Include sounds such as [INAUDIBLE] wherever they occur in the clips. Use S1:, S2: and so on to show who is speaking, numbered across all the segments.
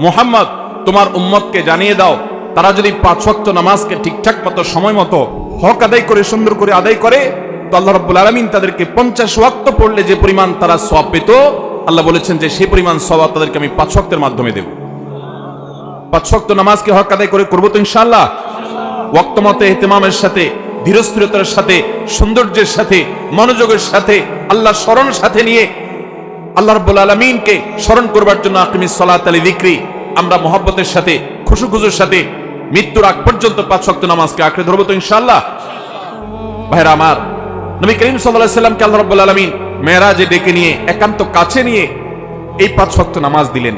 S1: মোহাম্মদ, তোমার উম্মতকে জানিয়ে দাও, তারা যদি পাঁচ ওয়াক্ত নামাজকে ঠিকঠাক মতো সময় মতো হক আদায় করে, সুন্দর করে আদায় করে, তো আল্লাহ তাদেরকে পঞ্চাশ ওয়াক্ত পড়লে যে পরিমাণ তারা সওয়াব পেত, আল্লাহ বলেছেন যে সেই পরিমাণ তাদেরকে আমি পাঁচ মাধ্যমে দেব। পাঁচ ওয়াক্ত নামাজকে হক আদায় করে করব তো ইনশাআল্লাহ। ওয়াক্ত মতো সাথে, ধীরস্থিরতার সাথে, সৌন্দর্যের সাথে, মনোযোগের সাথে, আল্লাহ স্মরণ সাথে নিয়ে আল্লাহ রাব্বুল আলামিনকে স্মরণ করবার জন্য আকিমিস সালাত আলী যিকরি, আমরা মোহাব্বতের সাথে খুশু খুশুর সাথে মৃত্যুর আগ পর্যন্ত পাঁচ ওয়াক্ত নামাজকে আঁকড়ে ধরবো তো ইনশাআল্লাহ। ভাইরা আমার, নবী করিম আলাইহি সাল্লামকে আল্লাহ রাব্বুল আলামিন মেরাজে ডেকে নিয়ে, একান্ত কাছে নিয়ে এই পাঁচ শক্ত নামাজ দিলেন।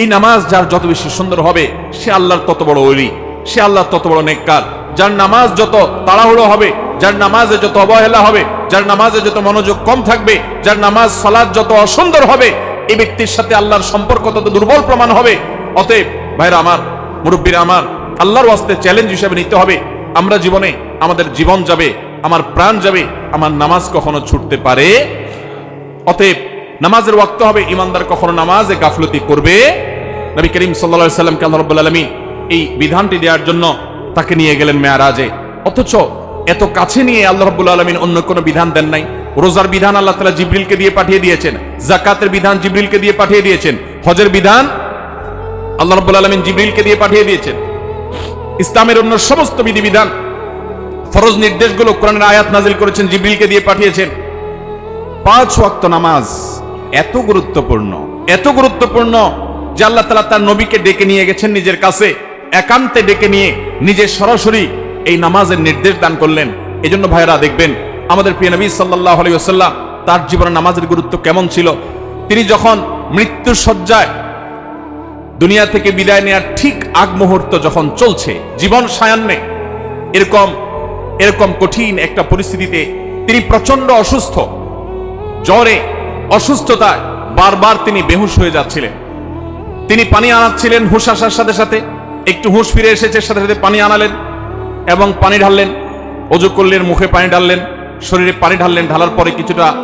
S1: এই নামাজ যার যত বেশি সুন্দর হবে, সে আল্লাহর তত বড় ওলি, সে আল্লাহর তত বড় নেককার। যার নামাজ যত তাড়াহুড়ো হবে, যার নামাজে যত অবহেলা হবে, যার নামাজে যত মনোযোগ কম থাকবে, যার নামাজ সালাদ যত অসুন্দর হবে এই ব্যক্তির সাথে আল্লাহর সম্পর্ক তত দুর্বল প্রমাণ হবে। অতএব ভাইরা আমার, মুরব্বীরা আমার, আল্লাহর ওয়াস্তে চ্যালেঞ্জ হিসেবে নিতে হবে। আমরা জীবনে আমাদের জীবন যাবে, আমার প্রাণ যাবে, আমার নামাজ কখনো ছুটতে পারে। অতএব নামাজের ওয়াক্ত হবে, ইমানদার কখনো নামাজে গাফলতি করবে। নবী করিম সাল্লা সাল্লামকে আল্লাহ রব্বুল আলমী এই বিধানটি দেওয়ার জন্য তাকে নিয়ে গেলেন মেয়ারাজে। অথচ এত কাছে নিয়ে আল্লাহ রব্বুল আলমিন অন্য কোনো বিধান দেন নাই। রোজার বিধান আল্লাহ তালা জিব্রিলকে দিয়ে পাঠিয়ে দিয়েছেন। জাকাতের বিধান জিব্রিলকে দিয়ে পাঠিয়ে দিয়েছেন। হজের বিধান আল্লাহ রব্বুল আলমিন জিব্রিলকে দিয়ে পাঠিয়ে দিয়েছেন। ইসলামের অন্য সমস্ত বিধিবিধান, ফরজ নির্দেশগুলো কোরআনের আয়াত নাজিল করেছেন, জিব্রিলকে দিয়ে পাঠিয়েছেন। পাঁচ ওয়াক্ত নামাজ এত গুরুত্বপূর্ণ এত গুরুত্বপূর্ণ যে আল্লাহ তালা তার নবীকে ডেকে নিয়ে গেছেন নিজের কাছে। একান্তে ডেকে নিয়ে নিজে সরাসরি এই নামাজের নির্দেশ দান করলেন। এই জন্য ভাইরা দেখবেন, আমাদের প্রিয় নবী সাল্লাহ আলী আসাল্লাম তার জীবনে নামাজের গুরুত্ব কেমন ছিল। তিনি যখন মৃত্যুর শয্যায় দুনিয়া থেকে বিদায় নেওয়ার ঠিক আগ মুহূর্ত যখন চলছে, জীবন সায়ান্নে, এরকম এরকম কঠিন একটা পরিস্থিতিতে তিনি প্রচণ্ড অসুস্থ, জ্বরে, অসুস্থতায় বারবার তিনি বেহুশ হয়ে যাচ্ছিলেন। তিনি পানি আনাচ্ছিলেন হুশ আসার সাথে সাথে। একটু হুঁশ ফিরে এসেছে, সাথে সাথে পানি আনালেন এবং পানি ঢাললেন, অজু করলেন, মুখে পানি ঢাললেন, শরীরে পানি ঢাললেন, ঢালার পরে কিছুটা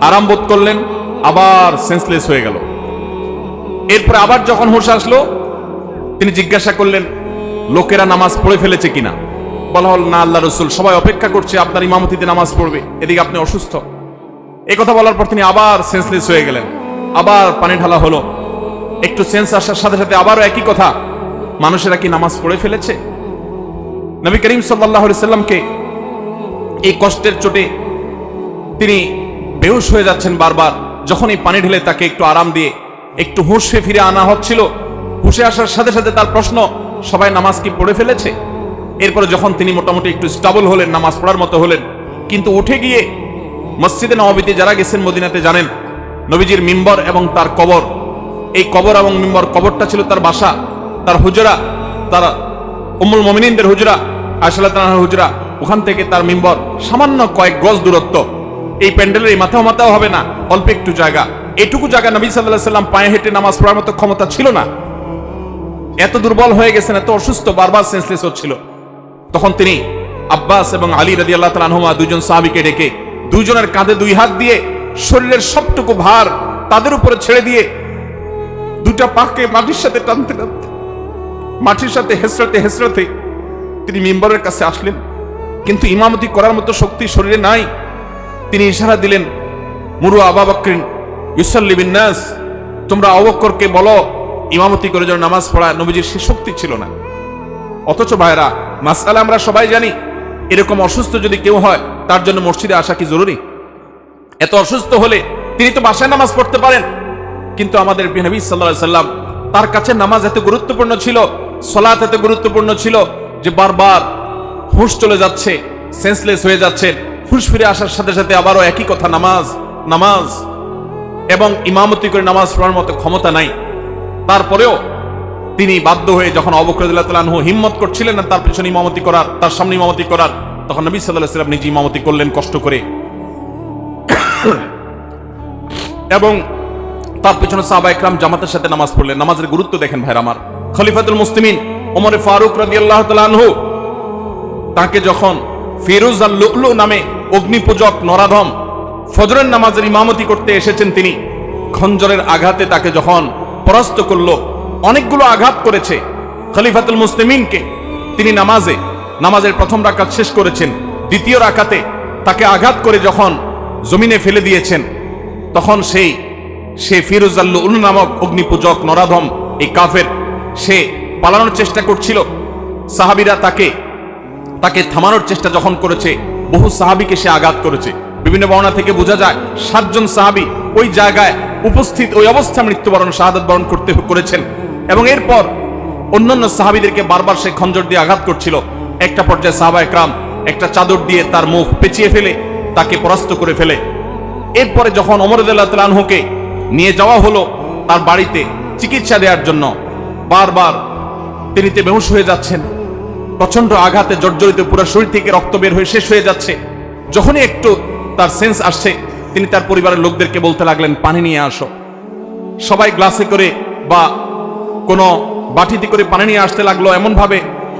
S1: আরাম বোধ করলেন, আবার সেন্সলেস হয়ে গেল। এরপরে আবার যখন হুঁশ আসলো, তিনি জিজ্ঞাসা করলেন, লোকেরা নামাজ পড়ে ফেলেছে কিনা? বলা হল, না, আল্লাহ রসুল, সবাই অপেক্ষা করছে, আপনার ইমামতিতে নামাজ পড়বে, এদিকে আপনি অসুস্থ। এই কথা বলার পর তিনি আবার সেন্সলেস হয়ে গেলেন, আবার পানি ঢালা হলো। একটু সেন্স আসার সাথে সাথে আবারও একই কথা মানুষেরা কি নামাজ পড়ে ফেলেছে? নবী করিম সাল্লাহ সাল্লামকে এই কষ্টের চোটে তিনি বেহুশ হয়ে যাচ্ছেন বারবার। যখন এই পানি ঢেলে তাকে একটু আরাম দিয়ে, একটু হুঁশে ফিরে আনা হচ্ছিল, হুঁশে আসার সাথে সাথে তার প্রশ্ন, সবাই নামাজ কি পড়ে ফেলেছে? এরপরে যখন তিনি মোটামুটি একটু স্টাবল হলেন, নামাজ পড়ার মতো হলেন, কিন্তু উঠে গিয়ে মসজিদে নবাবিতে যারা গেছেন মদিনাতে জানেন, নবীজির মিম্বর এবং তার কবর, এই কবর এবং মিম্বর কবরটা ছিল তার বাসা। তার হুজরা, তার উমুল মমিনিনদের হুজরা তালার হুজরা, ওখান থেকে তার মিম্বর সামান্য কয়েক গজ দূরত্ব। এই প্যান্ডেলের এই মাথাও মাথাও হবে না, অল্প একটু জায়গা। এটুকু জায়গা নবী সাল্লাহ সাল্লাম পায়ে হেঁটে নামাজ পড়ার মতো ক্ষমতা ছিল না। এত দুর্বল হয়ে গেছেন, এত অসুস্থ, বারবার সেন্সলেস হচ্ছিল। তখন তিনি আব্বাস এবং আলী রাজি আল্লাহ তালানহুমা দুজন সাহাবিকে ডেকে দুজনের কাঁধে দুই হাত দিয়ে শরীরের সবটুকু ভার তাদের উপরে ছেড়ে দিয়ে দুটা পাকে মাটির সাথে টানতে টানতে মাটির সাথে, হেসরাতে হেসরাতে তিনি মেম্বারের কাছে আসলেন। কিন্তু ইমামতি করার মতো শক্তি শরীরে নাই। তিনি ইশারা দিলেন, মুরু আবা বকরিন, ইউসাল্লি বিন্যাস তোমরা অবক্করকে বলো, ইমামতি করে যেন নামাজ পড়া নবীজির সে শক্তি ছিল না। অথচ ভাইরা মাসালা আমরা সবাই জানি, এরকম অসুস্থ যদি কেউ হয়, তার জন্য মসজিদে আসা কি জরুরি? এত অসুস্থ হলে তিনি তো বাসায় নামাজ পড়তে পারেন। কিন্তু আমাদের নবী সাল্লাহ সাল্লাম তার কাছে নামাজ এত গুরুত্বপূর্ণ ছিল সলাৎ এত গুরুত্বপূর্ণ ছিল যে বারবার হুঁশ চলে যাচ্ছে সেন্সলেস হয়ে যাচ্ছে, হুঁশ ফিরে আসার সাথে সাথে আবারও একই কথা, নামাজ নামাজ, এবং ইমামতি করে নামাজ পড়ার মতো ক্ষমতা নাই। তারপরেও তিনি বাধ্য হয়ে যখন অবকরদুল্লাহ হিম্মত করছিলেন না তার পিছনে ইমামতি করার, তার সামনে ইমামতি করার, তখন নবী সাল্লাহ সাল্লাম নিজে ইমামতি করলেন কষ্ট করে। [COUGHS] এবং তার পিছনে সাহবা একরাম জামাতের সাথে নামাজ পড়লেন। নামাজের গুরুত্ব দেখেন ভাইর আমার। খলিফাতুল মুসলিমিন ওমরে ফারুক রাজি আল্লাহ তালহু তাকে যখন ফিরোজ আল লুকলু নামে অগ্নিপূজক নরাধম ফজরের নামাজের ইমামতি করতে এসেছেন তিনি, খঞ্জরের আঘাতে তাকে যখন পরাস্ত করল, অনেকগুলো আঘাত করেছে খলিফাতুল মুসলিমিনকে। তিনি নামাজে, নামাজের প্রথম রাকাত শেষ করেছেন, দ্বিতীয় রাকাতে তাকে আঘাত করে যখন জমিনে ফেলে দিয়েছেন, তখন সেই, সে ফিরুজাল্লু নামক অগ্নিপূজক নরাধম, এই কাফের সে পালানোর চেষ্টা করছিল। সাহাবিরা তাকে তাকে থামানোর চেষ্টা যখন করেছে, বহু সাহাবিকে সে আঘাত করেছে। বিভিন্ন বর্ণনা থেকে বোঝা যায়, সাতজন সাহাবি ওই জায়গায় উপস্থিত, ওই অবস্থা মৃত্যুবরণ, শাহাদত বরণ করতে করেছেন। এবং এরপর অন্যান্য সাহাবিদেরকে বারবার সে খঞ্জর দিয়ে আঘাত করছিল। একটা পর্যায়ে সাহাবা একরাম একটা চাদর দিয়ে তার মুখ পেঁচিয়ে ফেলে, তাকে পরাস্ত করে ফেলে। এরপরে যখন অমরদুল্লাহ তালানহুকে নিয়ে যাওয়া হলো তার বাড়িতে চিকিৎসা দেওয়ার জন্য বারবার তিনি তে বেহুশ হয়ে যাচ্ছেন প্রচণ্ড আঘাতে জর্জরিত পুরো শরীর থেকে রক্ত বের হয়ে শেষ হয়ে যাচ্ছে। যখনই একটু তার সেন্স আসছে, তিনি তার পরিবারের লোকদেরকে বলতে লাগলেন, পানি নিয়ে আসো। সবাই গ্লাসে করে বা কোনো বাটিতে করে পানি নিয়ে আসতে লাগল। এমন ভাবে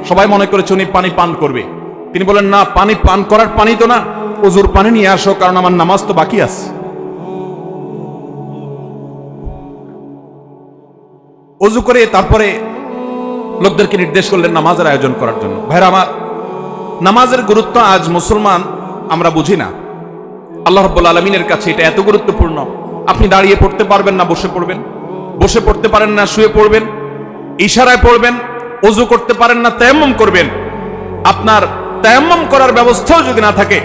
S1: সবাই মনে করেছে উনি পানি পান করবে। তিনি বলেন, না, পানি পান করার পানি তো না। অজুর পানি নিয়ে আসো, কারণ আমার নামাজ তো বাকি আছে। অজু করে তারপরে লোকদেরকে নির্দেশ করলেন নামাজের আয়োজন করার জন্য। ভাইরা আমার, নামাজের গুরুত্ব আজ মুসলমান আমরা বুঝি না। আল্লাহ রব্বুল আলমিনের কাছে এটা এত গুরুত্বপূর্ণ। আপনি দাঁড়িয়ে পড়তে পারবেন না, বসে পড়বেন। বসে পড়তে পারেন না, শুয়ে পড়বেন। ইশারায় পড়বেন, অজু করতে পারেন না তেমম করবেন। আপনার তেমম করার ব্যবস্থাও যদি না থাকে,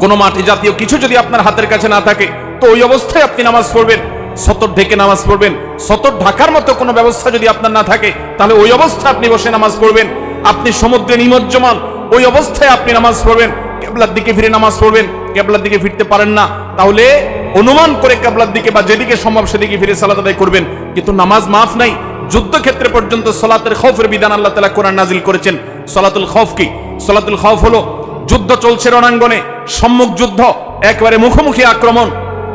S1: কোনো মাটি জাতীয় কিছু যদি আপনার হাতের কাছে না থাকে, তো ওই অবস্থায় আপনি নামাজ পড়বেন। সতর ঢেকে নামাজ পড়বেন। সতর ঢাকার মতো কোনো ব্যবস্থা যদি আপনার না থাকে, তাহলে ওই অবস্থায় আপনি বসে নামাজ পড়বেন। আপনি সমুদ্রে নিমজ্জমান, ওই অবস্থায় আপনি নামাজ পড়বেন। কেবলার দিকে ফিরে নামাজ পড়বেন। কেবলার দিকে ফিরতে পারেন না। তাহলে অনুমান করে কেবলার দিকে বা যেদিকে সম্ভব সেদিকে ফিরে সালাত আদায় করবেন। কিন্তু নামাজ মাফ নাই। যুদ্ধক্ষেত্রে পর্যন্ত সলাতের খৌফের বিধান আল্লাহ তালা কোরআন নাজিল করেছেন। সলাতুল খফ কি? সলাতুল খফ হলো, যুদ্ধ চলছে রণাঙ্গনে, সম্মুখ যুদ্ধ, একবারে মুখোমুখি আক্রমণ।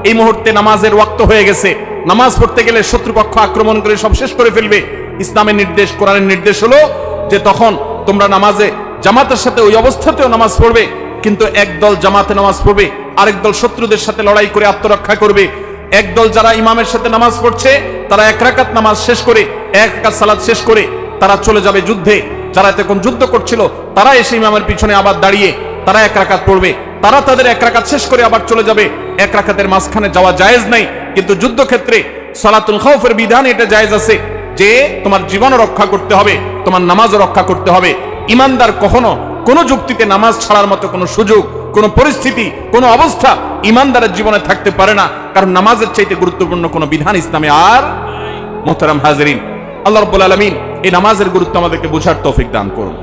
S1: এই মুহূর্তে নামাজের ওয়াক্ত হয়ে গেছে। নামাজ পড়তে গেলে শত্রুপক্ষ আক্রমণ করে সব শেষ করে ফেলবে। ইসলামের নির্দেশ, কোরআনের নির্দেশ হলো যে তখন তোমরা নামাজে, জামাতের সাথে ওই অবস্থাতেও নামাজ পড়বে, কিন্তু একদল জামাতে নামাজ পড়বে আরেক দল শত্রুদের সাথে লড়াই করে আত্মরক্ষা করবে। একদল যারা ইমামের সাথে নামাজ পড়ছে, তারা এক রাকাত নামাজ শেষ করে, এক রাকাত সালাদ শেষ করে, তারা চলে যাবে যুদ্ধে। যারা এতক্ষণ যুদ্ধ করছিল, তারা এসে ইমামের পিছনে আবার দাঁড়িয়ে তারা এক রাকাত পড়বে। তারা তাদের এক রাকাত শেষ করে আবার চলে যাবে। এক রাকাতের মাঝখানে যাওয়া জায়েজ নাই, কিন্তু যুদ্ধক্ষেত্রে সলাতুল খৌফের বিধান এটা জায়েজ আছে যে তোমার জীবনও রক্ষা করতে হবে, তোমার নামাজও রক্ষা করতে হবে। ইমানদার কখনো কোনো যুক্তিতে নামাজ ছাড়ার মতো কোনো সুযোগ, কোনো পরিস্থিতি, কোনো অবস্থা ইমানদারের জীবনে থাকতে পারে না, কারণ নামাজের চাইতে গুরুত্বপূর্ণ কোনো বিধান ইসলামে আর মোহতারাম হাজরিন। আল্লাহ রব্বুল আলমিন এই নামাজের গুরুত্ব আমাদেরকে বোঝার তৌফিক দান করুন।